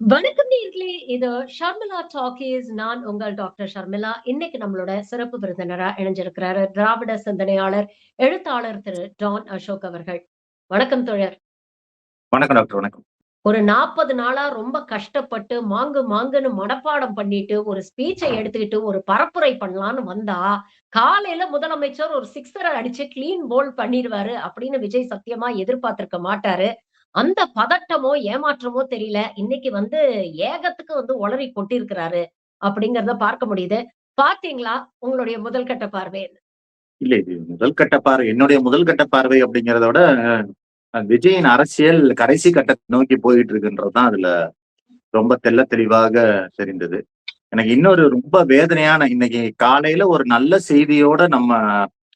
வணக்கம் நேர்களே. இது ஷர்மிளா டாக்கீஸ். நான் உங்கள் டாக்டர் ஷர்மிளா. இன்னைக்கு நம்மளோட சிறப்பு விருந்தினரா இணைஞ்சிருக்கிறாரு திராவிட சிந்தனையாளர் எழுத்தாளர் திரு டான் அசோக் அவர்கள். வணக்கம் தோழர். வணக்கம் டாக்டர் வணக்கம். ஒரு நாற்பது நாளா ரொம்ப கஷ்டப்பட்டு மாங்கு மாங்குன்னு மனப்பாடம் பண்ணிட்டு ஒரு ஸ்பீச்சை எடுத்துக்கிட்டு ஒரு பரப்புரை பண்ணலான்னு வந்தா காலையில முதலமைச்சர் ஒரு சிக்ஸரை அடிச்சு கிளீன் போல் பண்ணிடுவாரு அப்படின்னு விஜய் சத்தியமா எதிர்பார்த்திருக்க மாட்டாரு. அந்த பதட்டமோ ஏமாற்றமோ தெரியல. இன்னைக்கு வந்து ஏகத்துக்கு வந்து உளறி கொட்டிருக்கிறாரு அப்படிங்கறத பார்க்க முடியுது. பாத்தீங்களா? உங்களுடைய முதல் கட்ட பார்வை என்ன? இல்ல இது முதல் கட்ட பார்வை என்னுடைய முதல் கட்ட பார்வை அப்படிங்கிறத விட விஜயின் அரசியல் கடைசி கட்டத்தை நோக்கி போயிட்டு இருக்குன்றதுதான் அதுல ரொம்ப தெள்ள தெளிவாக தெரிந்தது. எனக்கு இன்னொரு ரொம்ப வேதனையான இன்னைக்கு காலையில ஒரு நல்ல செய்தியோட நம்ம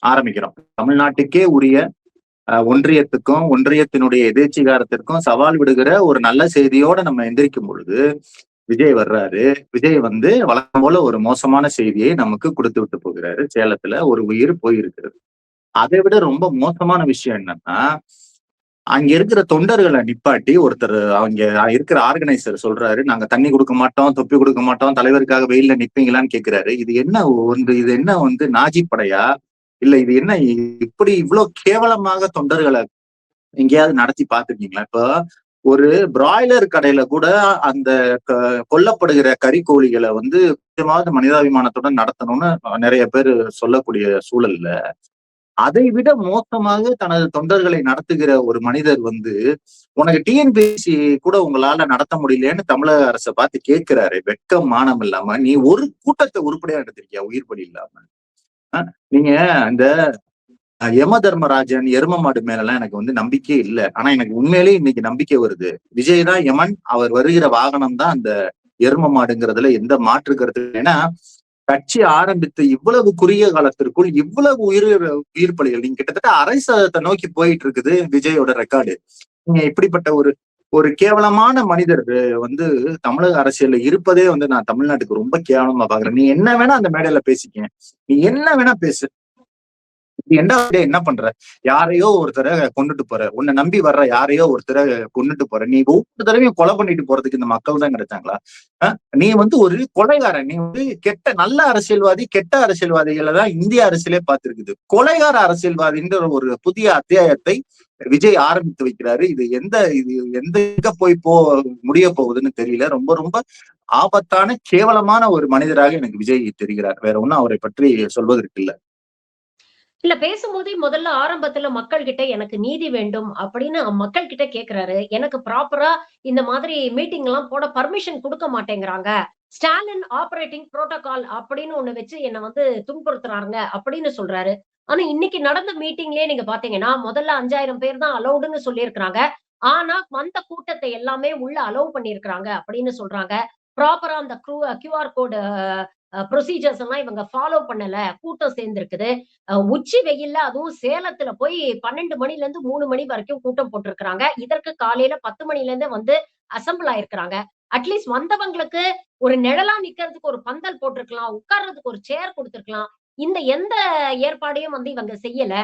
ஆரம்பிக்கிறோம். தமிழ்நாட்டுக்கே உரிய ஒன்றியத்துக்கும் ஒன்றியத்தினுடைய எதேச்சிகாரத்திற்கும் சவால் விடுகிற ஒரு நல்ல செய்தியோட நம்ம எந்திரிக்கும் பொழுது விஜய் வர்றாரு. விஜய் வந்து வழக்கம் போல ஒரு மோசமான செய்தியை நமக்கு கொடுத்து விட்டு போகிறாரு. சேலத்துல ஒரு உயிர் போயிருக்கிறது. அதை விட ரொம்ப மோசமான விஷயம் என்னன்னா அங்க இருக்கிற தொண்டர்களை நிப்பாட்டி ஒருத்தர் அவங்க இருக்கிற ஆர்கனைசர் சொல்றாரு நாங்க தண்ணி கொடுக்க மாட்டோம் தொப்பி கொடுக்க மாட்டோம் தலைவருக்காக வெயில்ல நிப்பீங்களான்னு கேக்குறாரு. இது என்ன ஒன்று இது என்ன வந்து நாஜி படையா? இல்ல இது என்ன? இப்படி இவ்வளவு கேவலமாக தொண்டர்களை எங்கேயாவது நடத்தி பார்த்திருக்கீங்களா? இப்போ ஒரு பிராய்லர் கடையில கூட அந்த க- கொல்லப்படுகிற கறிக்கோழிகளை வந்து கொஞ்சமாவது மனிதாபிமானத்துடன் நடத்தணும்னு நிறைய பேர் சொல்லக்கூடிய சூழல்ல. அதை விட மோசமாக தனது தொண்டர்களை நடத்துகிற ஒரு மனிதர் வந்து உனக்கு டிஎன்பிஎஸ்சி கூட உங்களால நடத்த முடியலன்னு தமிழக அரசை பார்த்து கேட்கிறாரு. வெட்கம் மானம் இல்லாம. நீ ஒரு கூட்டத்தை உருப்படியா நடத்திருக்கியா உயிர் பலி இல்லாம. நீங்க அந்த யம தர்மராஜன் எரும மாடு மேலலாம் எனக்கு வந்து நம்பிக்கை இல்லை. ஆனா எனக்கு உண்மையிலேயே இன்னைக்கு நம்பிக்கை வருது. விஜய் தான் யமன் அவர் வருகிற வாகனம் தான் அந்த எரும மாடுங்கிறதுல எந்த மாற்று கருத்து ஏன்னா கட்சி ஆரம்பித்து இவ்வளவு குறுகிய காலத்திற்குள் இவ்வளவு உயிர் உயிர் பலிகள் நீங்க கிட்டத்தட்ட அரை சதத்தை நோக்கி போயிட்டு இருக்குது விஜயோட ரெக்கார்டு நீங்க இப்படிப்பட்ட ஒரு ஒரு கேவலமான மனிதர் வந்து தமிழக அரசியல்ல இருப்பதே வந்து நான் தமிழ்நாட்டுக்கு ரொம்ப கேவலமா பாக்குறேன். நீ என்ன வேணா அந்த மேடையில பேசிக்க நீ என்ன வேணா பேசு. என்ன என்ன என்ன பண்ற? யாரையோ ஒருத்தரை கொண்டுட்டு போற. உன்னை நம்பி வர்ற யாரையோ ஒருத்தரை கொண்டுட்டு போற. நீ ஒவ்வொரு தடவையும் கொலை பண்ணிட்டு போறதுக்கு இந்த மக்கள் தான் கிடைச்சாங்களா? அஹ்? நீ வந்து ஒரு கொலைகாரன். நீ வந்து கெட்ட நல்ல அரசியல்வாதி கெட்ட அரசியல்வாதிகளை தான் இந்திய அரசியலே பார்த்திருக்குது. கொலைகார அரசியல்வாதின்ற ஒரு புதிய அத்தியாயத்தை விஜய் ஆரம்பித்து வைக்கிறாரு. இது எந்த இது எந்த எங்க போய் போ முடிய போகுதுன்னு தெரியல. ரொம்ப ரொம்ப ஆபத்தான கேவலமான ஒரு மனிதராக எனக்கு விஜய் தெரிகிறார். வேற ஒன்னும் அவரை பற்றி சொல்வதற்கு இல்லை. இல்ல பேசும்போதே முதல்ல ஆரம்பத்துல மக்கள் கிட்ட எனக்கு நீதி வேண்டும் அப்படின்னு மக்கள் கிட்ட கேக்குறாரு. எனக்கு ப்ராப்பரா இந்த மாதிரி மீட்டிங் எல்லாம் போட பர்மிஷன் கொடுக்க மாட்டேங்கிறாங்க. ஸ்டாலின் ஆபரேட்டிங் புரோட்டோகால் அப்படின்னு ஒண்ணு வச்சு என்ன வந்து துன்புறுத்துறாங்க அப்படின்னு சொல்றாரு. ஆனா இன்னைக்கு நடந்த மீட்டிங்லயே நீங்க பாத்தீங்கன்னா முதல்ல அஞ்சாயிரம் பேர் தான் அலௌடுன்னு சொல்லியிருக்கிறாங்க. ஆனா வந்த கூட்டத்தை எல்லாமே உள்ள அலோவ் பண்ணிருக்கிறாங்க அப்படின்னு சொல்றாங்க. ப்ராப்பரா அந்த கியூஆர் கோடு ப்ரொசீஜர்ஸ் எல்லாம் இவங்க ஃபாலோ பண்ணல. கூட்டம் சேர்ந்திருக்குது. அஹ் உச்சி வெயில்ல அதுவும் சேலத்துல போய் பன்னெண்டு மணில இருந்து மூணு மணி வரைக்கும் கூட்டம் போட்டிருக்கிறாங்க. இதற்கு காலையில பத்து மணில இருந்தே வந்து அசம்பிள் ஆயிருக்கிறாங்க. அட்லீஸ்ட் வந்தவங்களுக்கு ஒரு நிழலா நிக்கிறதுக்கு ஒரு பந்தல் போட்டிருக்கலாம். உட்கார்றதுக்கு ஒரு சேர் கொடுத்துருக்கலாம். இந்த எந்த ஏற்பாடையும் வந்து இவங்க செய்யல.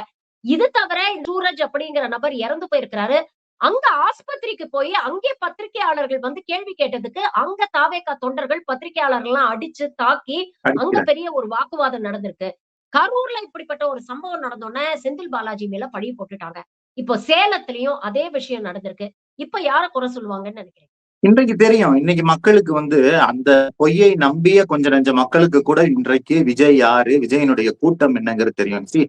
இது தவிர சூரஜ் அப்படிங்கிற நபர் இறந்து போயிருக்கிறாரு. அங்க ஆஸ்பத்திரிக்கு போய் அங்கே பத்திரிகையாளர்கள் வந்து கேள்வி கேட்டதுக்கு அங்க தாவேக்கா தொண்டர்கள் பத்திரிகையாளர்கள்லாம் அடிச்சு தாக்கி அங்க. பெரிய ஒரு வாக்குவாதம் நடந்திருக்கு. கரூர்ல இப்படிப்பட்ட ஒரு சம்பவம் நடந்தோடனே செந்தில் பாலாஜி மேல பழி போட்டுட்டாங்க. இப்போ சேலத்திலயும் அதே விஷயம் நடந்திருக்கு. இப்ப யார குறை சொல்லுவாங்கன்னு நினைக்கிறேன் இன்றைக்கு தெரியும். இன்னைக்கு மக்களுக்கு வந்து அந்த பொய்யை நம்பிய கொஞ்ச நெஞ்ச மக்களுக்கு கூட இன்றைக்கு விஜய் யாரு? விஜயனுடைய கூட்டம் என்னங்கிறது தெரியும். See,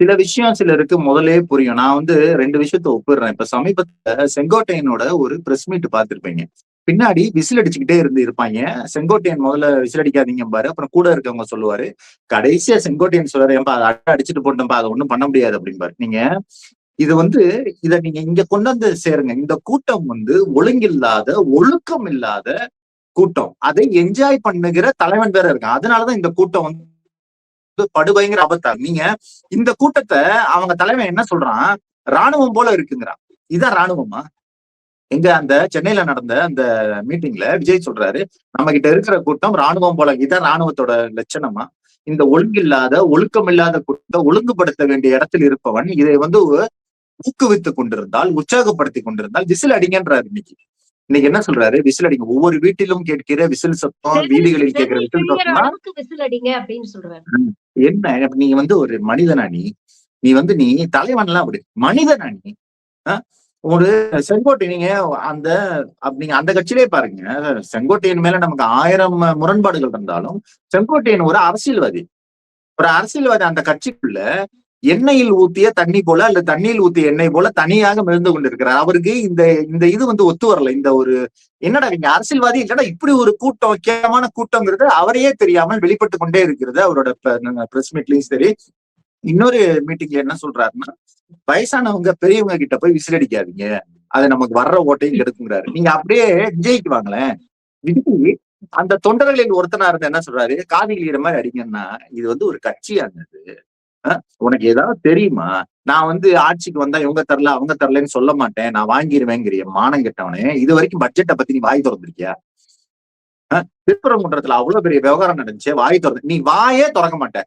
சில விஷயம் சிலருக்கு முதலே புரியும். நான் வந்து ரெண்டு விஷயத்த ஒப்பிடுறேன். இப்ப சமீபத்துல செங்கோட்டையனோட ஒரு பிரஸ் மீட் பார்த்திருப்பீங்க. பின்னாடி விசில் அடிச்சுக்கிட்டே இருந்து இருப்பாங்க. செங்கோட்டையன் முதல்ல விசில் அடிக்காதீங்க பாரு. அப்புறம் கூட இருக்கவங்க சொல்லுவாரு. கடைசியா செங்கோட்டையன் சொல்றாரு ஏன்பா அதை அடிச்சுட்டு போட்டோம்ப்பா அதை ஒண்ணும் பண்ண முடியாது அப்படிம்பாரு. நீங்க இது வந்து இத நீங்க இங்க கொண்டு வந்து சேருங்க. இந்த கூட்டம் வந்து ஒழுங்கில்லாத ஒழுக்கம் இல்லாத கூட்டம். அதை என்ஜாய் பண்ணுகிற தலைவன் வேற இருக்கான். அதனாலதான் இந்த கூட்டம் வந்து படுபயங்கர ஆபத்தா நீங்க இந்த கூட்டத்தை அவங்க தலைவன் என்ன சொல்றான்? ராணுவம் போல இருக்குங்கிறான். இதான் ராணுவமா எங்க அந்த சென்னையில நடந்த அந்த மீட்டிங்ல விஜய் சொல்றாரு நம்ம கிட்ட இருக்கிற கூட்டம் ராணுவம் போல இதான் ராணுவத்தோட லட்சணமா? இந்த ஒழுங்கில்லாத ஒழுக்கம் இல்லாத கூட்டத்தை ஒழுங்குபடுத்த வேண்டிய இடத்தில் இருப்பவன் இதை வந்து ஊக்குவித்துக் கொண்டிருந்தால் உற்சாகப்படுத்தி கொண்டிருந்தால் விசில் அடிங்கன்றாரு இன்னைக்கு. இன்னைக்கு என்ன சொல்றாரு? விசில் அடிங்க. ஒவ்வொரு வீட்டிலும் கேட்கிற விசில் சத்தம் வீடுகளில் கேட்கிற விசில் அடிங்க அப்படின்னு சொல்றாரு. என்ன? நீ வந்து ஒரு மனிதனா நீ? நீ வந்து நீ தலைவன்லாம் அப்படி மனிதனா நீ? ஒரு செங்கோட்டை நீங்க அந்த நீங்க அந்த கட்சியிலே பாருங்க. செங்கோட்டையன் மேல நமக்கு ஆயிரம் முரண்பாடுகள் இருந்தாலும் செங்கோட்டையன் ஒரு அரசியல்வாதி ஒரு அரசியல்வாதி அந்த கட்சிக்குள்ள எண்ணெயில் ஊத்திய தண்ணி போல அல்ல தண்ணியில் ஊத்திய எண்ணெய் போல தனியாக மிதந்து கொண்டிருக்கிறார். அவருக்கு இந்த இந்த இது வந்து ஒத்து வரல. இந்த ஒரு என்னடா நீங்க அரசியல்வாதி இல்லடா இப்படி ஒரு கூட்டம் முக்கியமான கூட்டங்கிறது அவரையே தெரியாமல் வெளிப்பட்டு கொண்டே இருக்கிறது அவரோட பிரஸ் மீட்லயும் சரி. இன்னொரு மீட்டிங்ல என்ன சொல்றாருன்னா வயசானவங்க பெரியவங்க கிட்ட போய் விசிலடிக்காதீங்க. அது நமக்கு வர்ற ஓட்டையும் கெடுக்குங்கிறாரு நீங்க அப்படியே விஜய்க்கு வாங்களேன். விஜய் அந்த தொண்டர்களில் ஒருத்தனா இருந்த என்ன சொல்றாரு காதி மாதிரி அடிங்கன்னா இது வந்து ஒரு கட்சியானது. உனக்கு ஏதாவது தெரியுமா? நான் வந்து ஆட்சிக்கு வந்தா இவங்க தரல அவங்க தரலன்னு சொல்ல மாட்டேன். நான் வாங்கிருவேங்கிறிய மானம் கெட்டவனே இது வரைக்கும் பட்ஜெட்டை பத்தி நீ வாய் திறந்திருக்கியா? திருப்பரங்குன்றத்துல அவ்வளவு பெரிய விவகாரம் நடந்துச்சு வாய் திறந்து நீ வாயே திறக்க மாட்ட.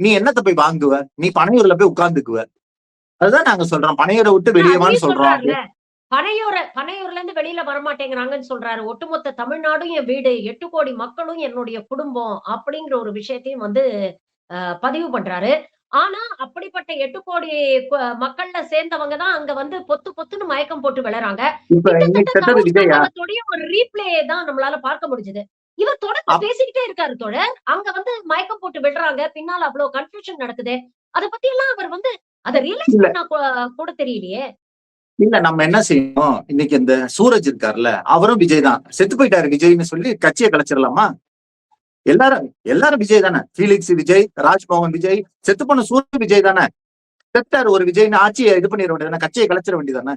நீ என்னத்த போய் வாங்குவ? நீ பனையூர்ல போய் உட்கார்ந்துக்குவ. அதுதான் நாங்க சொல்றோம் பனையூரை விட்டு வெளியேவான்னு சொல்றோம். பனையூர பனையூர்ல இருந்து வெளியில வரமாட்டேங்கிறாங்கன்னு சொல்றாரு. ஒட்டுமொத்த தமிழ்நாடும் என் வீடு எட்டு கோடி மக்களும் என்னுடைய குடும்பம் அப்படிங்கிற ஒரு விஷயத்தையும் வந்து பதிவு பண்றாரு. ஆனா அப்படிப்பட்ட எட்டு கோடி மக்கள்ல சேர்ந்தவங்க தான் அங்க வந்து பொத்து பொத்துன்னு மயக்கம் போட்டு சமஸ்கிருதத்துடைய ஒரு ரீப்ளே தான் நம்மளால பார்க்க முடிஞ்சது. இவர் தொடர்ந்து பேசிக்கிட்டே இருக்காரு தோழர். அங்க வந்து மயக்கம் போட்டு விடுறாங்க. பின்னால அவ்வளவு கன்ஃபியூஷன் நடக்குது. அத பத்தி எல்லாம் அவர் வந்து அதை ரியலைஸ். பண்ணா கூட தெரியலையே. இல்ல நம்ம என்ன செய்யணும்? இன்னைக்கு இந்த சூரஜ் இருக்காருல்ல அவரும் விஜய் தான். செத்து போயிட்டாரு விஜய்னு சொல்லி கட்சியை கலைச்சிடலாமா எல்லாரும் எல்லாரும் விஜய் தானே? ஃபீலிக்ஸ் விஜய் ராஜ்மோகன் விஜய் செத்து போன சூரிய விஜய் தானே? செத்தார் ஒரு விஜய்னு ஆட்சியை இது பண்ணிட வேண்டியதானே கட்சியை கலைச்சிட வேண்டியதானே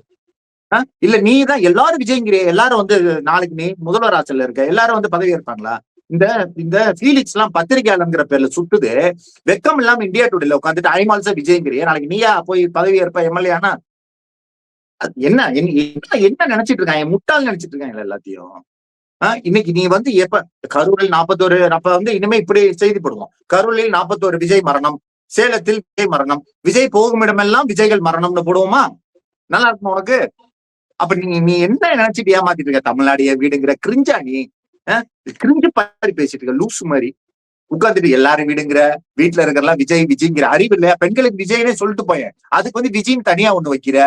ஆ? இல்ல நீ தான் எல்லாரும் விஜய்ங்கிறிய. எல்லாரும் வந்து நாளைக்கு நீ முதல்வர் ஆட்சியில் இருக்க. எல்லாரும் வந்து பதவி ஏற்பாங்களா? இந்த இந்த ஃபீலிக்ஸ் எல்லாம் பத்திரிகையாளங்கிற பேர்ல சுட்டுது. வெக்கம் இல்லாம இந்தியா டுடேல உட்காந்துட்டு ஐமால்சா விஜய்ங்கிறிய. நாளைக்கு நீயா போய் பதவி ஏற்ப எம்எல்ஏ ஆனா என்ன என்ன என்ன- என்ன நினைச்சிட்டு இருக்காங்க முட்டால் நினைச்சிட்டு இருக்காங்க எல்லாத்தையும். இன்னைக்கு நீ வந்து எப்ப கரூரில் நாற்பத்தோரு அப்ப வந்து இனிமே இப்படி செய்தி போடுவோம். கரூரில் நாற்பத்தோரு விஜய் மரணம் சேலத்தில் விஜய் மரணம் விஜய் போகும் இடமெல்லாம் விஜய்கள் மரணம்னு போடுவோமா? நல்லா இருக்கும் உனக்கு? அப்ப நீ நீ என்ன நினைச்சிட்டு ஏமாத்திட்டு இருக்க? தமிழ்நாடிய வீடுங்கிற கிரிஞ்சா நீ? கிரிஞ்சு பாரி பேசிட்டு இருக்க லூசு மாதிரி. உட்கார்ந்துட்டு எல்லாரும் வீடுங்கிற வீட்டுல இருக்கிறலாம் விஜய் விஜய்ங்கிற அறிவு இல்லையா? பெண்களுக்கு விஜய்னே சொல்லிட்டு போயேன். அதுக்கு வந்து விஜய்னு தனியா ஒண்ணு வைக்கிற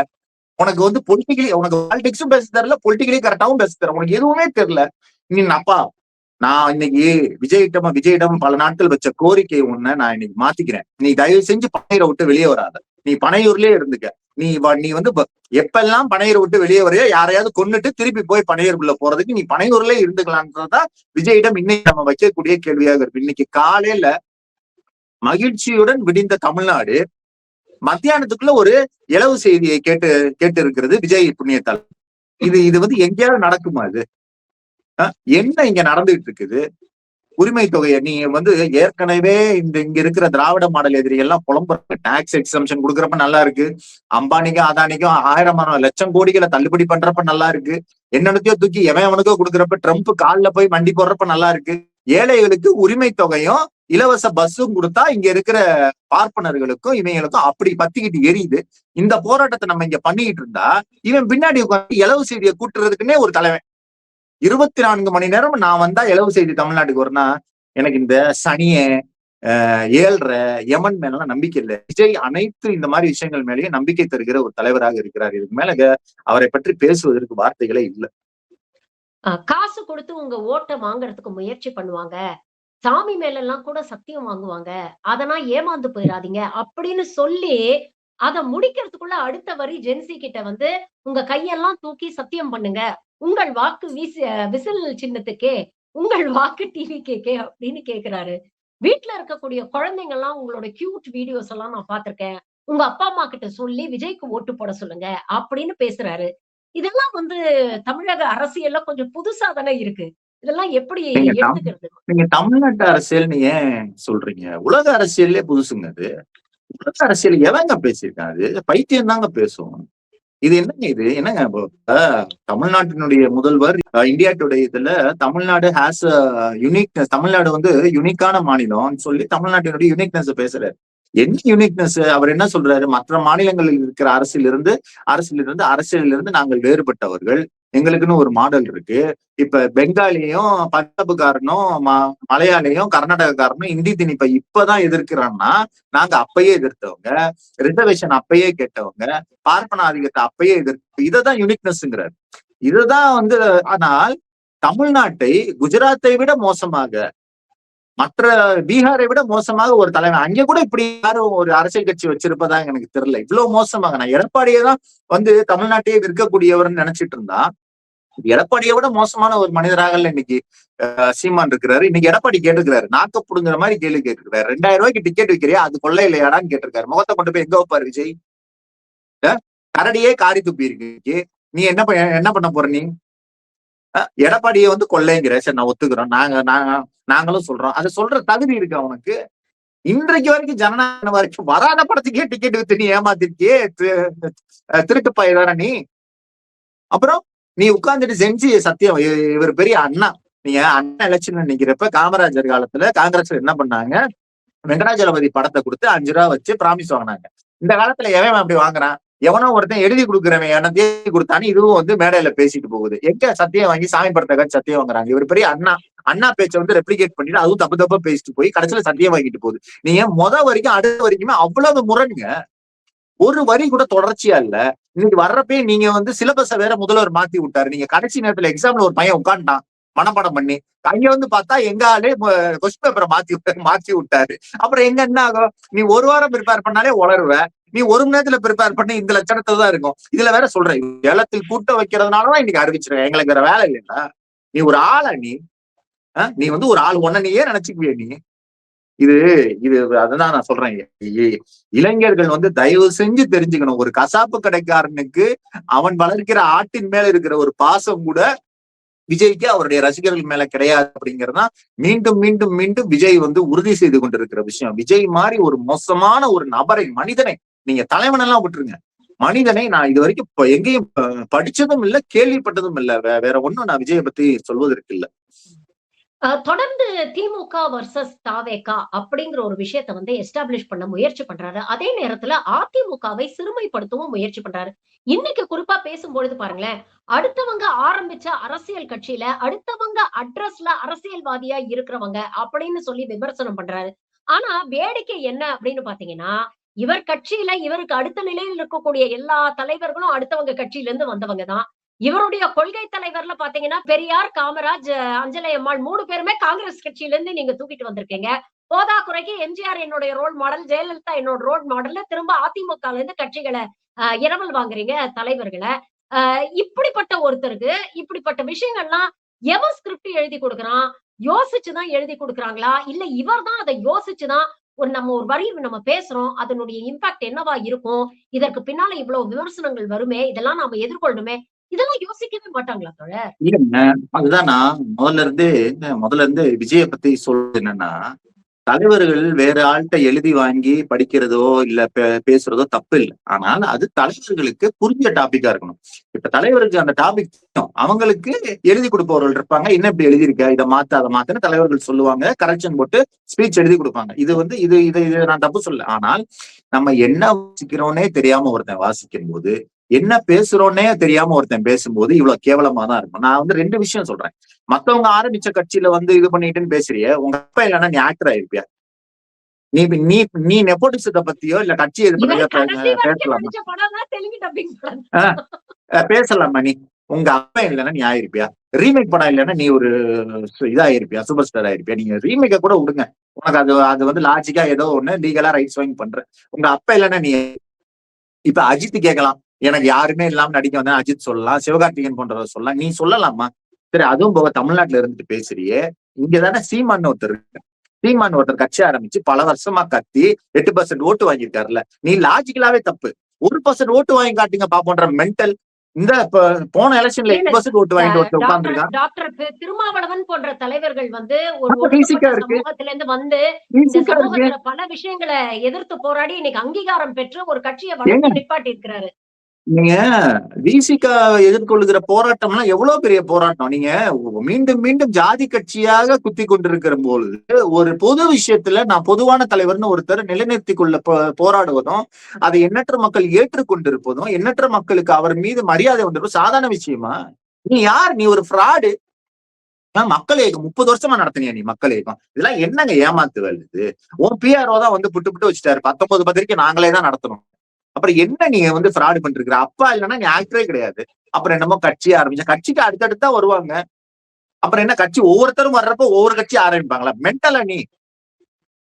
உனக்கு வந்து பொலிட்டிக்கலி உனக்கு பாலிடிக்ஸும் பேச தெரியல பொலிட்டிக்கலி கரெக்டாவும் பேச தெரியல. உனக்கு எதுவுமே தெரியல. நீ அப்பா நான் இன்னைக்கு விஜயிட்டமா விஜயிடம் பல நாட்கள் வச்ச கோரிக்கை ஒண்ண நான் இன்னைக்கு மாத்திக்கிறேன். நீ தயவு செஞ்சு பனையூரை விட்டு வெளியே வராத. நீ பனையூர்லயே இருந்துக்க. நீ நீ வந்து எப்பெல்லாம் பனையூர் விட்டு வெளியே வரையோ யாரையாவது கொண்டுட்டு திருப்பி போய் பனையூருக்குள்ள போறதுக்கு நீ பனையூர்லயே இருந்துக்கலான்றதுதான் விஜயிடம் இன்னைக்கு நம்ம வைக்கக்கூடிய கேள்வியாக இருக்கு. இன்னைக்கு காலையில மகிழ்ச்சியுடன் விடிந்த தமிழ்நாடு மத்தியானத்துக்குள்ள ஒரு இலவு செய்தியை கேட்டு கேட்டு இருக்கிறது விஜய் புண்ணியத்தால். இது இது வந்து எங்கேயாவது நடக்குமா இது? என்ன இங்க நடந்துகிட்டு இருக்குது உரிமை தொகையை நீ வந்து ஏற்கனவே இந்த இங்க இருக்கிற திராவிட மாடல் எதிரியெல்லாம் புலம்புறாங்க. டாக்ஸ் எக்ஸம்ஷன் கொடுக்குறப்ப நல்லா இருக்கு. அம்பானிக்கும் அதானிக்கும் ஆயிரம் லட்சம் கோடிகளை தள்ளுபடி பண்றப்ப நல்லா இருக்கு. என்னென்னத்தையோ தூக்கி எவன் அவனுக்கோ கொடுக்கறப்ப ட்ரம்ப் கால்ல போய் மண்டி போடுறப்ப நல்லா இருக்கு. ஏழைகளுக்கு உரிமை தொகையும் இலவச பஸ்ஸும் கொடுத்தா இங்க இருக்கிற பார்ப்பனர்களுக்கும் இவங்களுக்கும் அப்படி பத்திக்கிட்டு எரியுது. இந்த போராட்டத்தை நம்ம இங்க பண்ணிக்கிட்டு இருந்தா இவன் பின்னாடி உட்காந்து இலவு செய்தியை கூட்டுறதுக்குன்னே ஒரு தலைவன். இருபத்தி நான்கு மணி நேரம் நான் வந்தா இலவு செய்தி தமிழ்நாட்டுக்கு வரனா எனக்கு இந்த சனிய ஏழ்ரை யமன் மேலாம் நம்பிக்கை இல்லை. விஜய் அனைத்து இந்த மாதிரி விஷயங்கள் மேலேயும் நம்பிக்கை தருகிற ஒரு தலைவராக இருக்கிறார். இதுக்கு மேல அவரை பற்றி பேசுவதற்கு வார்த்தைகளே இல்லை. காசு கொடுத்து உங்க ஓட்டை வாங்குறதுக்கு முயற்சி பண்ணுவாங்க. சாமி மேல எல்லாம் கூட சத்தியம் வாங்குவாங்க. அதெல்லாம் ஏமாந்து போயிடாதீங்க அப்படின்னு சொல்லி அத முடிக்கிறதுக்குள்ள அடுத்த வரி ஜென்சி கிட்ட வந்து உங்க கையெல்லாம் தூக்கி சத்தியம் பண்ணுங்க. உங்கள் வாக்கு வீசி விசில் சின்னத்துக்கே உங்கள் வாக்கு டிவி கேக்கே அப்படின்னு கேக்குறாரு. வீட்டுல இருக்கக்கூடிய குழந்தைங்க எல்லாம் உங்களோட கியூட் வீடியோஸ் எல்லாம் நான் பார்த்திருக்கேன் உங்க அப்பா அம்மா கிட்ட சொல்லி விஜய்க்கு ஓட்டு போட சொல்லுங்க அப்படின்னு பேசுறாரு. இதெல்லாம் வந்து தமிழக அரசியல்ல கொஞ்சம் புதுசா தானே இருக்கு. இதெல்லாம் எப்படி நீங்க தமிழ்நாட்டு அரசியல் ஏன் சொல்றீங்க? உலக அரசியல்லே புதுசுங்க அது. உலக அரசியல் எவங்க பேசியிருக்காங்க அது? பைத்தியம் தாங்க பேசும். இது என்னங்க இது? என்னங்க தமிழ்நாட்டினுடைய முதல்வர் இந்தியா டுடே இதுல தமிழ்நாடு ஹேஸ் யுனிக்னஸ் தமிழ்நாடு வந்து யுனிக்கான மாநிலம்னு சொல்லி தமிழ்நாட்டினுடைய யுனிக்னஸ் பேசுறாரு. என்ன யுனிக்னஸ் அவர் என்ன சொல்றாரு? மற்ற மாநிலங்களில் இருக்கிற அரசியலிருந்து அரசியலிருந்து அரசியலிலிருந்து நாங்கள் வேறுபட்டவர்கள். எங்களுக்குன்னு ஒரு மாடல் இருக்கு. இப்ப பெங்காலியும் பஞ்சாபுக்காரனும் ம- மலையாளியும் கர்நாடகக்காரனும் இந்தி திணிப்பை இப்பதான் எதிர்க்கிறான்னா நாங்க அப்பயே எதிர்த்தவங்க ரிசர்வேஷன் அப்பயே கேட்டவங்க பார்ப்பன ஆதிக்கத்தை அப்பயே எதிர்த்து இததான் யுனிக்னஸ்ங்கிறார் இதுதான் வந்து ஆனால் தமிழ்நாட்டை குஜராத்தை விட மோசமாக மற்ற பீகாரை விட மோசமாக ஒரு தலைவர். அங்க கூட இப்படி யாரும் ஒரு அரசியல் கட்சி வச்சிருப்பதா எனக்கு தெரியல. இவ்வளவு மோசமாக. நான் எடப்பாடியே தான் வந்து தமிழ்நாட்டையே விற்கக்கூடியவர்னு நினைச்சிட்டு இருந்தா எடப்பாடியை விட மோசமான ஒரு மனிதராக இன்னைக்கு சீமான் இருக்கிறாரு. இன்னைக்கு எடப்பாடி கேட்டிருக்கிறாரு நாக்க புடுங்குற மாதிரி கேள்வி கேட்டிருக்காரு ரெண்டாயிரம் ரூபாய்க்கு டிக்கெட் விற்கிறியா அது கொள்ள இல்லையாடான்னு கேட்டிருக்காரு. முகத்தை கொண்டு போய் எங்க வைப்பாரு விஜய்? கரடியே காரி துப்பி இருக்கு நீ என்ன என்ன பண்ண போற நீ? எடப்பாடியை வந்து கொள்ளைங்கிற சரி நான் ஒத்துக்கிறோம். நாங்க நாங்க நாங்களும் சொல்றோம். அதை சொல்ற தகுதி இருக்கு அவனுக்கு இன்றைக்கு வரைக்கும் ஜனநாயகம் வரைக்கும் வராத படத்துக்கே டிக்கெட் வித்து நீ ஏமாத்திருக்கியே திருட்டு பயிரான நீ? அப்புறம் நீ உட்கார்ந்துட்டு செஞ்சு சத்தியம் இவர் பெரிய அண்ணா. நீங்க அண்ணா எலெக்ஷன் நிக்கிறப்ப காமராஜர் காலத்துல காங்கிரஸ் என்ன பண்ணாங்க? வெங்கடாஜலபதி படத்தை கொடுத்து அஞ்சு ரூபா வச்சு பிராமிஸ் வாங்கினாங்க. இந்த காலத்துல எவன் அப்படி வாங்குறான்? எவனோ ஒருத்தன் எழுதி கொடுக்குறவன் என்ன எழுதி இதுவும் வந்து மேடையில பேசிட்டு போகுது. எங்க சத்தியம் வாங்கி சாமி படத்தை காட்டி சத்தியம் வாங்குறாங்க. இவர் பெரிய அண்ணா அண்ணா பேச்சை வந்து ரெப்ளிகேட் பண்ணிட்டு அதுவும் தப்பு தப்பா பேசிட்டு போய் கடைசியில சத்தியம் வாங்கிட்டு போகுது. நீங்க முத வரைக்கும் அடுத்த வரைக்குமே அவ்வளவு முரண்ங்க. ஒரு வரி கூட தொடர்ச்சியா இல்ல. இன்னைக்கு வர்றப்பே நீங்க வந்து சிலபஸ வேற முதல்வர் மாத்தி விட்டாரு. நீங்க கடைசி நேரத்துல எக்ஸாம்ல ஒரு பையன் உட்காந்துட்டான் மனப்பாடம் பண்ணி. அங்க வந்து பார்த்தா எங்க ஆளே கொஸ்டின் பேப்பரை மாத்தி மாத்தி விட்டாரு. அப்புறம் எங்க என்ன ஆகும்? நீ ஒரு வாரம் ப்ரிப்பேர் பண்ணாலே உளருவேன் நீ ஒரு மணி நேரத்துல ப்ரிப்பேர் பண்ணி இந்த லட்சணத்துல தான் இருக்கும். இதுல வேற சொல்றேன் ஏலத்தில் கூட்ட வைக்கிறதுனாலதான் இன்னைக்கு அறிவிச்சிருக்கேன். எங்களுக்கு வேற வேலை இல்லைன்னா நீ ஒரு ஆளா நீ? நீ வந்து ஒரு ஆள் ஒன்ன நீயே நினைச்சுக்குவிய நீ. இது இது அதுதான் நான் சொல்றேன். இளைஞர்கள் வந்து தயவு செஞ்சு தெரிஞ்சுக்கணும். ஒரு கசாப்பு கடைக்காரனுக்கு அவன் வளர்க்கிற ஆட்டின் மேல இருக்கிற ஒரு பாசம் கூட விஜய்க்கு அவருடைய ரசிகர்கள் மேல கிடையாது அப்படிங்கறதுதான் மீண்டும் மீண்டும் மீண்டும் விஜய் வந்து உறுதி செய்து கொண்டிருக்கிற விஷயம். விஜய் மாதிரி ஒரு மோசமான ஒரு நபரை மனிதனை நீங்க தலைவன் எல்லாம் விட்டுருங்க. மனிதனை நான் இது வரைக்கும் எங்கேயும் படிச்சதும் இல்ல கேள்விப்பட்டதும் இல்ல. வேற ஒண்ணும் நான் விஜய பத்தி சொல்வதற்கு இல்ல. தொடர்ந்து திமுக வர்சஸ் தாவேகா அப்படிங்கிற ஒரு விஷயத்த வந்து எஸ்டாப்ளிஷ் பண்ண முயற்சி பண்றாரு. அதே நேரத்துல அதிமுகவை சிறுமைப்படுத்தவும் முயற்சி பண்றாரு. இன்னைக்கு குறிப்பா பேசும்பொழுது பாருங்களேன் அடுத்தவங்க ஆரம்பிச்ச அரசியல் கட்சியில அடுத்தவங்க அட்ரஸ்ல அரசியல்வாதியா இருக்கிறவங்க அப்படின்னு சொல்லி விமர்சனம் பண்றாரு. ஆனா வேடிக்கை என்ன அப்படின்னு பாத்தீங்கன்னா இவர் கட்சியில இவருக்கு அடுத்த நிலையில் இருக்கக்கூடிய எல்லா தலைவர்களும் அடுத்தவங்க கட்சியில இருந்து வந்தவங்க தான். இவருடைய கொள்கை தலைவர்ல பாத்தீங்கன்னா பெரியார் காமராஜ் அஞ்சலி அஞ்சலை அம்மாள் மூணு பேருமே காங்கிரஸ் கட்சியில இருந்து நீங்க தூக்கிட்டு வந்திருக்கீங்க. போதா குறைக்கு எம்ஜிஆர் என்னுடைய ரோல் மாடல் ஜெயலலிதா என்னோட ரோல் மாடல்ல திரும்ப அதிமுக இருந்து கட்சிகளை அஹ், இரவல் வாங்குறீங்க தலைவர்களை. இப்படிப்பட்ட ஒருத்தருக்கு இப்படிப்பட்ட விஷயங்கள்லாம் எவன் ஸ்கிரிப்ட் எழுதி கொடுக்குறான்? யோசிச்சுதான் எழுதி கொடுக்குறாங்களா? இல்ல இவர் தான் அதை யோசிச்சுதான் ஒரு நம்ம ஒரு வரி நம்ம பேசுறோம் அதனுடைய இம்பாக்ட் என்னவா இருக்கும் இதற்கு பின்னால இவ்வளவு விமர்சனங்கள் வருமே இதெல்லாம் நாம எதிர்கொள்ளணுமே இதெல்லாம் யோசிக்கவே மாட்டாங்களா தோழர்? அதுதான் நான் முதல்ல இருந்து முதல்ல இருந்து விஜய பத்தி சொல்றது என்னன்னா தலைவர்கள் வேற ஆள்கிட்ட எழுதி வாங்கி படிக்கிறதோ இல்ல பேசுறதோ தப்பு இல்லை ஆனால் அது தலைவர்களுக்கு புரிஞ்ச டாபிக்கா இருக்கணும். இப்ப தலைவருக்கு அந்த டாபிக் அவங்களுக்கு எழுதி கொடுப்பவர்கள் இருப்பாங்க. என்ன இப்படி எழுதியிருக்க? இதை மாத்த அதை மாத்துன்னு தலைவர்கள் சொல்லுவாங்க. கரெக்ஷன் போட்டு ஸ்பீச் எழுதி கொடுப்பாங்க. இது வந்து இது இது இது நான் தப்பு சொல்ல ஆனால் நம்ம என்ன வாசிக்கிறோன்னே தெரியாம ஒருத்தன் வாசிக்கும் போது என்ன பேசுறோன்னே தெரியாம ஒருத்தன் பேசும்போது இவ்வளவு கேவலமா தான் இருக்கும் நான் வந்து ரெண்டு விஷயம் சொல்றேன். மத்தவங்க ஆரம்பிச்ச கட்சியில வந்து இது பண்ணிட்டுன்னு பேசுறிய உங்க அப்பா இல்லைன்னா நீ ஆக்டர் ஆயிருப்பியா? நீ நீ நீ நெப்போட்டிசத்தை பத்தியோ இல்ல கட்சி இது பேசலாமா? பேசலாமா நீ? உங்க அப்பா இல்லைன்னா நீ ஆயிருப்பியா? ரீமேக் படம் இல்லைன்னா நீ ஒரு சு- இதா இருப்பியா சூப்பர் ஸ்டார் ஆயிருப்பியா? நீங்க ரீமேக்க கூட விடுங்க. உனக்கு அது அது வந்து லாஜிக்கா ஏதோ ஒண்ணு லீகலா ரைட்ஸ் வாங்கி பண்ற உங்க அப்பா இல்லைன்னா நீ இப்ப அஜித் கேட்கலாம். எனக்கு யாருமே இல்லாம நடிக்க வந்தா அஜித் சொல்லலாம் சிவகார்த்திகேயன் போன்றவர் சொல்லலாம். நீ சொல்லலாமா சரி அதுவும் போக தமிழ்நாட்டுல இருந்துட்டு பேசுறியே. இங்கதானே சீமான் ஒருத்தர் இருக்கு சீமான் ஒருத்தர் கட்சி ஆரம்பிச்சு பல வருஷமா கத்தி எட்டு பர்சன்ட் ஓட்டு வாங்கியிருக்காருல்ல. நீ லாஜிக்கலாவே தப்பு. ஒரு பர்சன்ட் ஓட்டு வாங்கி காட்டுங்க பாப்போன்ற மென்டல் இந்த போன எலெக்ஷன்ல எட்டு பர்சன்ட் ஓட்டு வாங்கிட்டு ஒருத்தர் உட்கார்ந்துருக்கான் டாக்டர் திருமாவளவன் போன்ற தலைவர்கள் வந்து ஒரு. சமூகத்துல இருந்து வந்து இந்த சமூகத்துல பல விஷயங்களை எதிர்த்து போராடி இன்னைக்கு அங்கீகாரம் பெற்று ஒரு கட்சியை வளர்த்து நிப்பாட்டி இருக்கிறாரு நீங்க விசிகா எதிர்கொள்ளுகிற போராட்டம் எல்லாம் எவ்வளவு பெரிய போராட்டம்? நீங்க மீண்டும் மீண்டும் ஜாதி கட்சியாக குத்தி கொண்டிருக்கிற பொழுது ஒரு பொது விஷயத்துல நான் பொதுவான தலைவர்னு ஒருத்தர் நிலைநிறுத்தி கொள்ள போ- போராடுவதும் அதை எண்ணற்ற மக்கள் ஏற்றுக்கொண்டிருப்பதும் எண்ணற்ற மக்களுக்கு அவர் மீது மரியாதை வந்திருப்பதும் சாதாரண விஷயமா? நீ யார்? நீ ஒரு ஃப்ராடு. மக்கள் இயக்கம் முப்பது வருஷமா நடத்தினியா நீ மக்கள் இயக்கம் இதெல்லாம் என்னங்க ஏமாத்து வருது உன் பிஆர்ஓ தான் வந்து புட்டு புட்டு வச்சுட்டாரு. பத்தொன்பது பத்திரிக்கை நாங்களே தான் நடத்தணும். அப்புறம் என்ன நீங்க வந்து ஃப்ராடு பண்ணிருக்கிற அப்பா இல்லைன்னா நீ ஆக்டரே கிடையாது. அப்புறம் என்னமோ கட்சி ஆரம்பிச்ச கட்சிக்கு அடுத்தடுத்தா வருவாங்க. அப்புறம் என்ன கட்சி ஒவ்வொருத்தரும் வர்றப்போ ஒவ்வொரு கட்சி ஆரம்பிப்பாங்களா? மென்டலா நீ.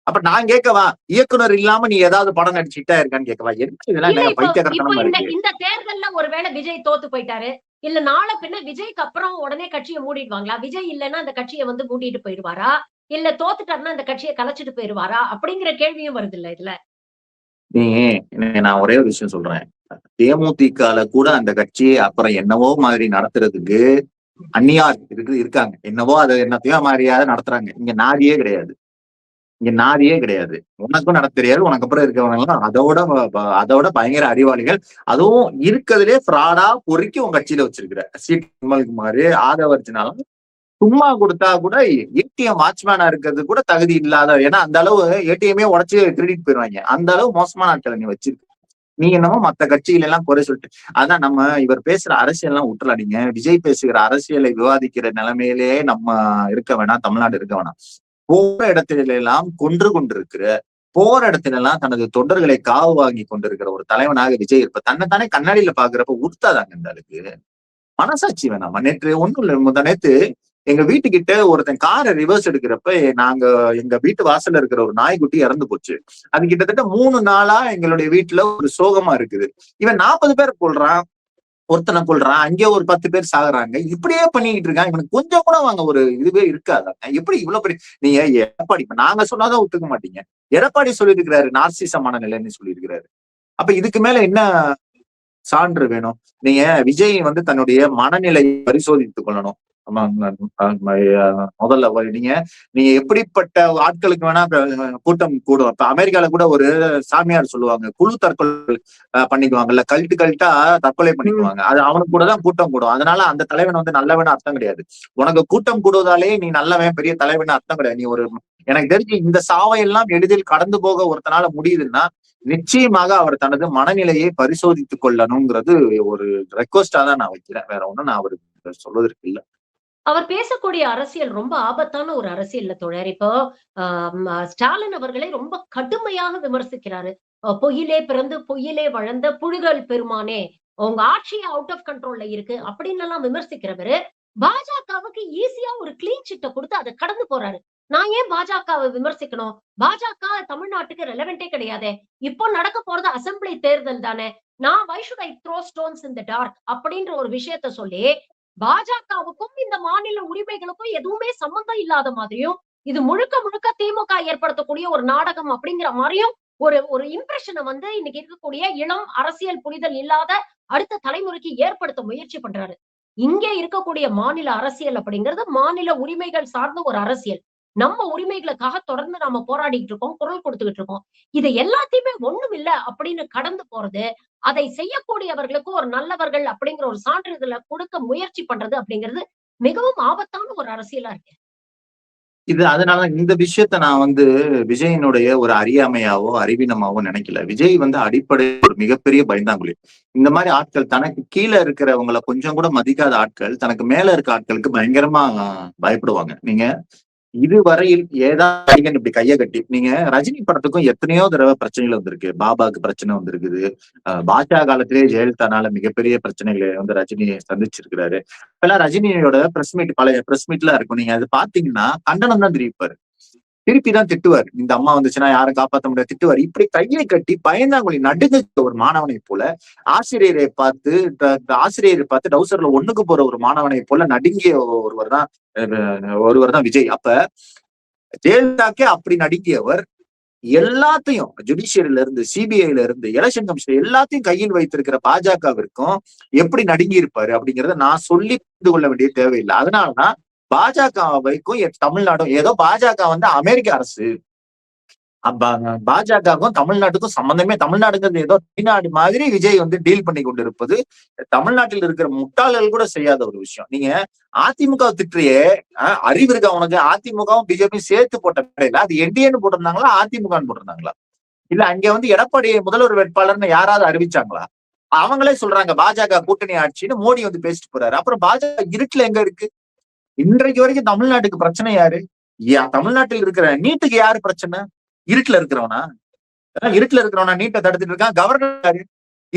அப்ப நான் கேட்கவா? இயக்குனர் இல்லாம நீ ஏதாவது படம் நடிச்சுட்டா இருக்கான்னு கேட்கவா? என்ன இதெல்லாம் பைத்தியகரத்தனமா இந்த இருக்கு? இந்த தேர்தல்ல ஒருவேளை விஜய் தோத்து போயிட்டாரு இல்ல நாளை பின்ன விஜய்க்கு அப்புறம் உடனே கட்சியை மூடிடுவாங்களா? விஜய் இல்லைன்னா அந்த கட்சியை வந்து மூடிட்டு போயிடுவாரா? இல்ல தோத்துட்டாருன்னா அந்த கட்சியை கலைச்சிட்டு போயிடுவாரா? அப்படிங்கிற கேள்வியும் வருது இல்ல இதுல. நீ நான் ஒரே ஒரு விஷயம் சொல்றேன். தேமுதிகால கூட அந்த கட்சியை அப்புறம் என்னவோ மாதிரி நடத்துறதுக்கு அந்நியார் இருக்கு இருக்காங்க. என்னவோ அதை என்னத்தையோ மாதிரியாவது நடத்துறாங்க. இங்க நாதியே கிடையாது. இங்க நாதியே கிடையாது. உனக்கும் நடத்த தெரியாது உனக்கு அப்புறம் இருக்கவங்க அதோட அதோட பயங்கர அறிவாளிகள். அதுவும் இருக்கிறதுலே ஃப்ராடா பொறுக்கி உன் கட்சியில வச்சிருக்கிற. சீட் குமார் ஆதவர்ச்சினாலும் சும்மா கொடுத்தா கூட ஏடிஎம் வாட்ச்மேனா இருக்கிறது கூட தகுதி இல்லாத ஏன்னா அந்த அளவு ஏடிஎம்மே உடச்சு கிரெடிட் போயிருவாங்க. அந்த அளவு மோசமான ஆட்களை நீ வச்சிருக்க. நீ என்னமோ மத்த கட்சிகள் எல்லாம் குறை சொல்லிட்டு. அதான் நம்ம இவர் பேசுற அரசியல் எல்லாம் விட்டுலாதீங்க விஜய் பேசுகிற அரசியலை விவாதிக்கிற நிலைமையிலேயே நம்ம இருக்க வேணாம் தமிழ்நாடு இருக்க வேணாம். போற இடத்துல எல்லாம் கொன்று கொண்டிருக்கிற போற இடத்துல எல்லாம் தனது தொண்டர்களை காவு வாங்கி கொண்டிருக்கிற ஒரு தலைவனாக விஜய் இருப்ப தன்னைத்தானே கண்ணாடியில பாக்குறப்ப உடுத்தாதாங்க இந்த அளவுக்கு மனசாட்சி வேணாமா? நேற்று ஒண்ணும் இல்ல நேத்து எங்க வீட்டுக்கிட்ட ஒருத்தன் காரை ரிவர்ஸ் எடுக்கிறப்ப நாங்க எங்க வீட்டு வாசல்ல இருக்கிற ஒரு நாய்க்குட்டி இறந்து போச்சு. அது கிட்டத்தட்ட மூணு நாளா எங்களுடைய வீட்டுல ஒரு சோகமா இருக்குது. இவன் நாற்பது பேர் கொள்றான் ஒருத்தனை கொள்றான் அங்கே ஒரு பத்து பேர் சாகுறாங்க. இப்படியே பண்ணிக்கிட்டு இருக்கான் இவனுக்கு கொஞ்சம் கூட வாங்க ஒரு இதுவே இருக்காதாங்க எப்படி இவ்வளவு பெரிய நீங்க எடப்பாடி இப்ப நாங்க சொன்னாதான் ஒத்துக்க மாட்டீங்க. எடப்பாடி சொல்லியிருக்கிறாரு நார்சிச மனநிலைன்னு சொல்லியிருக்கிறாரு. அப்ப இதுக்கு மேல என்ன சான்று வேணும்? நீங்க விஜய் வந்து தன்னுடைய மனநிலையை பரிசோதித்துக் கொள்ளணும். முதல்ல நீங்க நீங்க எப்படிப்பட்ட ஆட்களுக்கு வேணா கூட்டம் கூடும். இப்ப அமெரிக்கால கூட ஒரு சாமியார் சொல்லுவாங்க குழு தற்கொலை பண்ணிக்குவாங்கல்ல கல்ட்டு கல்ட்டா தற்கொலை பண்ணிக்குவாங்க. அது அவனுக்கு கூட தான் கூட்டம் கூடும். அதனால அந்த தலைவன் வந்து நல்லவன் அர்த்தம் கிடையாது. உனக்கு கூட்டம் கூடுவதாலே நீ நல்லவன் பெரிய தலைவன் அர்த்தம் கிடையாது. நீ ஒரு எனக்கு தெரிஞ்சு இந்த சாவையெல்லாம் எளிதில் கடந்து போக ஒருத்தனால முடியுதுன்னா நிச்சயமாக அவர் தனது மனநிலையை பரிசோதித்துக் கொள்ளணுங்கிறது ஒரு ரெக்வஸ்டா தான் நான் வைக்கிறேன். வேற ஒண்ணும் நான் அவருக்கு சொல்வதற்கு இல்ல. அவர் பேசக்கூடிய அரசியல் ரொம்ப ஆபத்தான ஒரு அரசியல்ல தோழர். இப்போ ஸ்டாலின் அவர்களை ரொம்ப கடுமையாக விமர்சிக்கிறாரு. பொய்யிலே பிறந்து பொய்யிலே வளர்ந்த புழுகல் பெருமானே உங்க ஆட்சி அவுட் ஆஃப் கண்ட்ரோல்ல இருக்கு அப்படின்னு எல்லாம் விமர்சிக்கிறவரு பாஜகவுக்கு ஈஸியா ஒரு கிளீன் சிட்டை கொடுத்து அதை கடந்து போறாரு. நான் ஏன் பாஜகவை விமர்சிக்கணும்? பாஜக தமிழ்நாட்டுக்கு ரெலவெண்டே கிடையாதே. இப்போ நடக்க போறது அசெம்பிளி தேர்தல் தானே. நான் why should I throw stones in the dark அப்படின்ற ஒரு விஷயத்த சொல்லி பாஜகவுக்கும் இந்த மாநில உரிமைகளுக்கும் எதுவுமே சம்பந்தம் இல்லாத மாதிரியும் இது முழுக்க முழுக்க திமுக ஏற்படுத்தக்கூடிய ஒரு நாடகம் அப்படிங்கிற மாதிரியும் ஒரு ஒரு இம்ப்ரெஷனை வந்து இன்னைக்கு இருக்கக்கூடிய இளம் அரசியல் புரிதல் இல்லாத அடுத்த தலைமுறைக்கு ஏற்படுத்த முயற்சி பண்றாரு. இங்கே இருக்கக்கூடிய மாநில அரசியல் அப்படிங்கிறது மாநில உரிமைகள் சார்ந்த ஒரு அரசியல். நம்ம உரிமைகளுக்காக தொடர்ந்து நாம போராடிட்டு இருக்கோம் குரல் கொடுத்துக்கிட்டு இருக்கோம். இது எல்லாத்தையுமே ஒண்ணும் இல்ல அப்படின்னு கடந்து போறது அதை செய்யக்கூடியவர்களுக்கு ஒரு நல்லவர்கள் அப்படிங்கிற ஒரு சான்றிதழை கொடுக்க முயற்சி பண்றது அப்படிங்கிறது மிகவும் ஆபத்தான ஒரு அரசியலா இருக்கு. இது அதனால இந்த விஷயத்த நான் வந்து விஜயனுடைய ஒரு அறியாமையாவோ அறிவீனமாவோ நினைக்கல. விஜய் வந்து அடிப்படை ஒரு மிகப்பெரிய பயந்தாங்குழி. இந்த மாதிரி ஆட்கள் தனக்கு கீழே இருக்கிறவங்களை கொஞ்சம் கூட மதிக்காத ஆட்கள் தனக்கு மேல இருக்க ஆட்களுக்கு பயங்கரமா பயப்படுவாங்க. நீங்க இதுவரையில் ஏதாவது நடிகன் இப்படி கைய கட்டி நீங்க ரஜினி படத்துக்கும் எத்தனையோ தடவை பிரச்சனைகள் வந்திருக்கு. பாபாக்கு பிரச்சனை வந்திருக்குது. அஹ் பாஜக காலத்திலே ஜெயலலிதானால மிகப்பெரிய பிரச்சனைகளை வந்து ரஜினி சந்திச்சிருக்கிறாரு. இப்பெல்லாம் ரஜினியோட பிரஸ் மீட் பழைய பிரஸ் மீட்லாம் இருக்கும். நீங்க அது பாத்தீங்கன்னா கண்டனம் தான் தெரிவிப்பாரு. திருப்பி தான் திட்டுவார். இந்த அம்மா வந்துச்சுன்னா யாரும் காப்பாற்ற முடியாது திட்டுவார். இப்படி கையை கட்டி பயந்தாங்குழி நடுங்க ஒரு மாணவனை போல ஆசிரியரை பார்த்து ஆசிரியரை பார்த்து டவுசர்ல ஒண்ணுக்கு போற ஒரு மாணவனை போல நடுங்கிய ஒருவர் தான் ஒருவர் தான் விஜய். அப்ப ஜெயலலிதாக்கே அப்படி நடுங்கியவர் எல்லாத்தையும் ஜுடிஷியரில இருந்து சிபிஐல இருந்து எலெக்ஷன் கமிஷன் எல்லாத்தையும் கையில் வைத்திருக்கிற பாஜகவிற்கும் எப்படி நடுங்கி இருப்பாரு அப்படிங்கறத நான் சொல்லி புரிந்து கொள்ள வேண்டிய தேவையில்லை. அதனாலதான் பாஜகவைக்கும் வைக்கும் தமிழ்நாடும் ஏதோ பாஜக வந்து அமெரிக்க அரசு. பாஜகவுக்கும் தமிழ்நாட்டுக்கும் சம்பந்தமே தமிழ்நாடுங்கிறது ஏதோ தமிழ்நாடு மாதிரி விஜய் வந்து டீல் பண்ணி கொண்டிருப்பது. தமிழ்நாட்டில் இருக்கிற முட்டாளர்கள் கூட செய்யாத ஒரு விஷயம். நீங்க அதிமுக திட்டியே அறிவு இருக்கா உனக்கு? அதிமுகவும் பிஜேபியும் சேர்த்து போட்ட மேடையில அது என்டிஏன்னு போட்டிருந்தாங்களா? அதிமுகன்னு போட்டிருந்தாங்களா? இல்ல அங்க வந்து எடப்பாடி முதல்வர் வேட்பாளர்னு யாராவது அறிவிச்சாங்களா? அவங்களே சொல்றாங்க பாஜக கூட்டணி ஆட்சின்னு மோடி வந்து பேசிட்டு போறாரு. அப்புறம் பாஜக இருட்டுல எங்க இருக்கு? இன்றைக்கு வரைக்கும் தமிழ்நாட்டுக்கு பிரச்சனை யாரு? தமிழ்நாட்டில் இருக்கிற நீட்டுக்கு யாரு பிரச்சனை? இருட்டுல இருக்கிறவனா? இருட்டுல இருக்கிறவனா நீட்டை தடுத்துட்டு இருக்கான். கவர்னர் யாரு?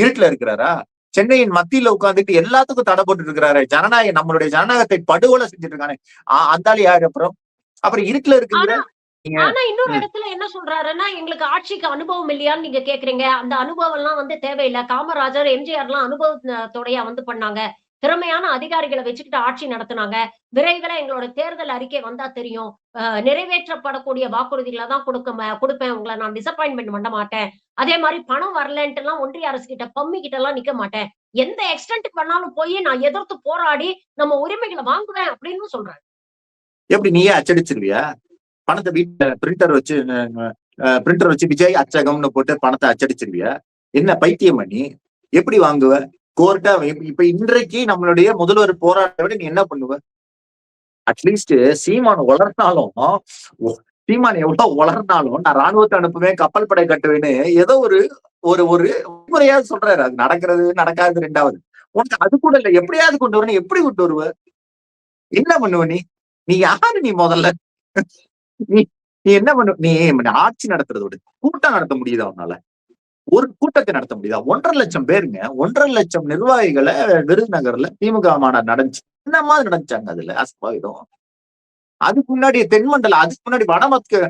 இருட்டுல இருக்கிறாரா? சென்னையின் மத்தியில உட்கார்ந்துட்டு எல்லாத்துக்கும் தடை போட்டுட்டு இருக்கிறாரு. ஜனநாயக நம்மளுடைய ஜனநாயகத்தை படுகொலை செஞ்சுட்டு இருக்கானே. ஆ- அந்த ஆளு யாரு அப்புறம்? அப்புறம் இருட்டுல இருக்கிற நீங்க ஆனா இன்னொரு. இடத்துல என்ன சொல்றாருன்னா எங்களுக்கு ஆட்சிக்கு அனுபவம் இல்லையான்னு நீங்க கேக்குறீங்க. அந்த அனுபவம் எல்லாம் வந்து தேவையில்லை. காமராஜர் எம்ஜிஆர் எல்லாம் அனுபவத்தோடய வந்து பண்ணாங்க. திறமையான அதிகாரிகளை வச்சுக்கிட்டு ஆட்சி நடத்தினாங்க. விரைவில் எங்களோட தேர்தல் அறிக்கை வந்தா தெரியும். நிறைவேற்றப்படக்கூடிய வாக்குறுதிகளை தான் கொடுக்க கொடுப்பேன். உங்களை நான் டிசப்பாயின்மெண்ட் பண்ண மாட்டேன். அதே மாதிரி பணம் வரலன்ட்டு எல்லாம் ஒன்றிய அரசு கிட்ட பம்மி கிட்ட எல்லாம் நிக்க மாட்டேன். எந்த எக்ஸ்டென்ட்டுக்கு பண்ணாலும் போய் நான் எதிர்த்து போராடி நம்ம உரிமைகளை வாங்குவேன் அப்படின்னு சொல்றாரு. எப்படி நீயே அச்சடிச்சிருவியா? பணத்தை வீட்டுல பிரிண்டர் வச்சு பிரிண்டர் வச்சு விஜய் அச்சகம்னு போட்டு பணத்தை அச்சடிச்சிருவியா? என்ன பைத்தியம் பண்ணி எப்படி வாங்குவ? கோர்ட்டா இப்ப இன்றைக்கு நம்மளுடைய முதல்வர் போராட்ட நீ என்ன பண்ணுவ? அட்லீஸ்ட் சீமான் வளர்னாலும் சீமான் எவ்வளவு வளர்னாலும் நான் ராணுவத்தை அனுப்புவேன் கப்பல் படை கட்டுவேன்னு ஏதோ ஒரு ஒரு ஒரு முறையாவது சொல்றாரு. அது நடக்கிறது நடக்காது ரெண்டாவது. உனக்கு அது கூட இல்ல. எப்படியாவது கொண்டு வரணும் எப்படி கொண்டு வருவ? என்ன பண்ணுவ நீ? நீ யாரு நீ முதல்ல? நீ நீ என்ன பண்ணு? நீ ஆட்சி நடத்துறதோட கூட்டம் நடத்த முடியுதா உன்னால? ஒரு கூட்டத்தை நடத்த முடியுதா? ஒன்றரை லட்சம் பேருங்க ஒன்றரை லட்சம் நிர்வாகிகளை விருதுநகர்ல திமுக மாநாடு நடந்துச்சு. என்ன மாதிரி நடந்துச்சாங்க அதுல? அசம்பாவிதம். அதுக்கு முன்னாடி தென்மண்டல அதுக்கு முன்னாடி வடமக்கு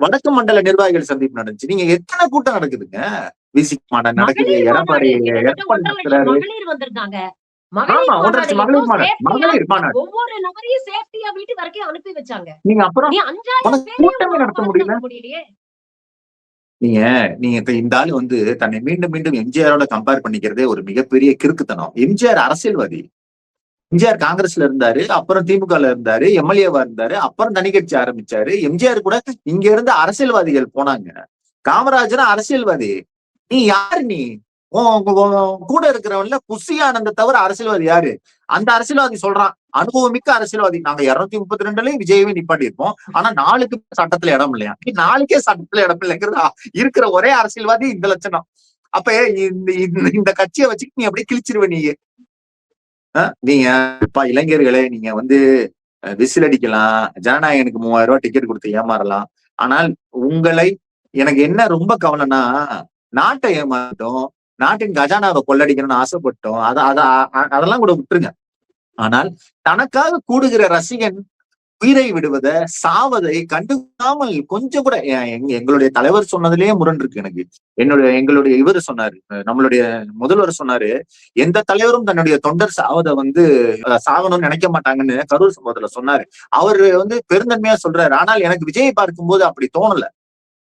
வடக்கு மண்டல நிர்வாகிகள் சந்திப்பு நடந்துச்சு. நீங்க எத்தனை கூட்டம் நடக்குதுங்க? விசி மாநாடு நடக்குது எடப்பாடி ஒவ்வொரு நபரையும் சேஃப்டியா வீட்டு வரைக்கும் அனுப்பி வச்சாங்க. நீங்க அப்புறம் கூட்டமே நடத்த முடியல? நீங்க நீங்க இப்ப இந்த ஆளு வந்து தன்னை மீண்டும் மீண்டும் எம்ஜிஆரோட கம்பேர் பண்ணிக்கிறதே ஒரு மிகப்பெரிய கிறுக்குத்தனம். எம்ஜிஆர் அரசியல்வாதி. எம்ஜிஆர் காங்கிரஸ்ல இருந்தாரு அப்புறம் திமுகல இருந்தாரு எம்எல்ஏவா இருந்தாரு அப்புறம் தனி கட்சி ஆரம்பிச்சாரு. எம்ஜிஆர் கூட இங்க இருந்து அரசியல்வாதிகள் போனாங்க. காமராஜரும் அரசியல்வாதி. நீ யாரு நீ? உன் கூட இருக்கிறவன்ல புசி ஆனந்த தவிர அரசியல்வாதி யாரு? அந்த அரசியல்வாதி சொல்றான். அனுபவமிக்க அரசியல்வாதி. நாங்க இருநூத்தி முப்பத்தி ரெண்டுலயும் விஜயவே நிப்பாட்டி இருப்போம் ஆனா நாளுக்கு சட்டத்துல இடம் இல்லையா? நீ நாளுக்கே சட்டத்துல இடம் இல்லைங்கிறதா? இருக்கிற ஒரே அரசியல்வாதி இந்த லட்சணம். அப்ப இந்த இந்த- இந்த கட்சியை வச்சுட்டு நீ அப்படியே கிழிச்சிருவ நீ அஹ் நீங்க இப்ப இளைஞர்களே நீங்க வந்து விசில் அடிக்கலாம் ஜனநாயகனுக்கு மூவாயிரம் ரூபாய் டிக்கெட் கொடுத்து ஏமாறலாம். ஆனால் உங்களை எனக்கு என்ன ரொம்ப கவலைன்னா நாட்டை ஏமாறட்டும் நாட்டின் கஜானாவை கொள்ளடிக்கணும்னு ஆசைப்பட்டோம். அத அதை அதெல்லாம் கூட விட்டுருங்க. ஆனால் தனக்காக கூடுகிற ரசிகன் உயிரை விடுவத சாவதை கண்டுக்காமல் கொஞ்சம் கூட எங்களுடைய தலைவர் சொன்னதுலயே முரண் இருக்கு எனக்கு. என்னுடைய எங்களுடைய இவர் சொன்னாரு நம்மளுடைய முதல்வர் சொன்னாரு எந்த தலைவரும் தன்னுடைய தொண்டர் சாவதை வந்து சாகணும்னு நினைக்க மாட்டாங்கன்னு கரூர் சம்பவத்துல சொன்னாரு. அவரு வந்து பெருந்தன்மையா சொல்றாரு. ஆனால் எனக்கு விஜயை பார்க்கும்போது அப்படி தோணல.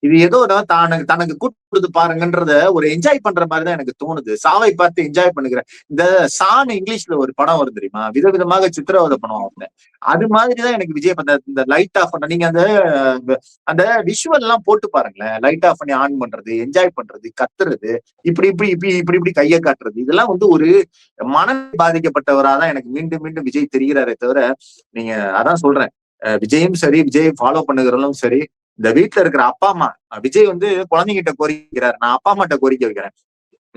இது ஏதோ நான் தனக்கு தனக்கு கூப்பிடுது கொடுத்து பாருங்கன்றத ஒரு என்ஜாய் பண்ற மாதிரி தான் எனக்கு தோணுது. சாவை பார்த்து என்ஜாய் பண்ணுகிறேன் இந்த சான் இங்கிலீஷ்ல ஒரு படம் வரும் தெரியுமா? விதவிதமாக சித்திரவதை பண்ணுவாங்க அது மாதிரிதான் எனக்கு விஜய் பண்ண இந்த லைட் ஆஃப் பண்ண நீங்க அந்த அந்த விஷுவல் எல்லாம் போட்டு பாருங்களேன். லைட் ஆஃப் பண்ணி ஆன் பண்றது என்ஜாய் பண்றது கத்துறது இப்படி இப்படி இப்படி இப்படி இப்படி கையை காட்டுறது. இதெல்லாம் வந்து ஒரு மன பாதிக்கப்பட்டவரா தான் எனக்கு மீண்டும் மீண்டும் விஜய் தெரிகிறாரே தவிர நீங்க அதான் சொல்றேன். விஜயும் சரி விஜய் ஃபாலோ பண்ணுகிறவங்களும் சரி இந்த வீட்டுல இருக்கிற அப்பா அம்மா விஜய் வந்து குழந்தைகிட்ட கோரிக்கிறார். நான் அப்பா அம்மாட்ட கோரிக்கை வைக்கிறேன்.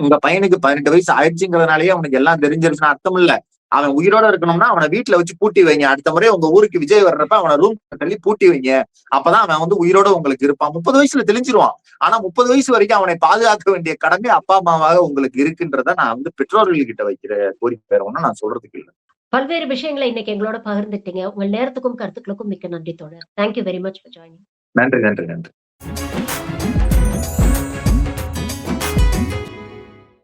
உங்க பையனுக்கு பதினெட்டு வயசு ஆயிடுச்சுங்கிறதுனாலயே அவனுக்கு எல்லாம் தெரிஞ்சிருச்சுன்னு அர்த்தம் இல்ல. அவன் உயிரோட இருக்கணும்னா அவனை வீட்டுல வச்சு பூட்டி வைங்க. அடுத்த முறை உங்க ஊருக்கு விஜய் வர்றப்ப அவனை ரூம் தள்ளி பூட்டி வைங்க. அப்பதான் அவன் வந்து உயிரோட உங்களுக்கு இருப்பான். முப்பது வயசுல தெளிஞ்சிருவான். ஆனா முப்பது வயசு வரைக்கும் அவனை பாதுகாக்க வேண்டிய கடமை அப்பா அம்மாவாக உங்களுக்கு இருக்குன்றத நான் வந்து பெற்றோர்கள் கிட்ட வைக்கிற கோரிக்கை வேற ஒண்ணும் நான் சொல்றதுக்கு இல்லை. பல்வேறு விஷயங்களை இன்னைக்கு எங்களோட பகிர்ந்துட்டீங்க. உங்கள் நேரத்துக்கும் கருத்துக்களுக்கும் மிக்க நன்றி தோழர். Thank you very much for joining நன்றி நன்றி நன்றி.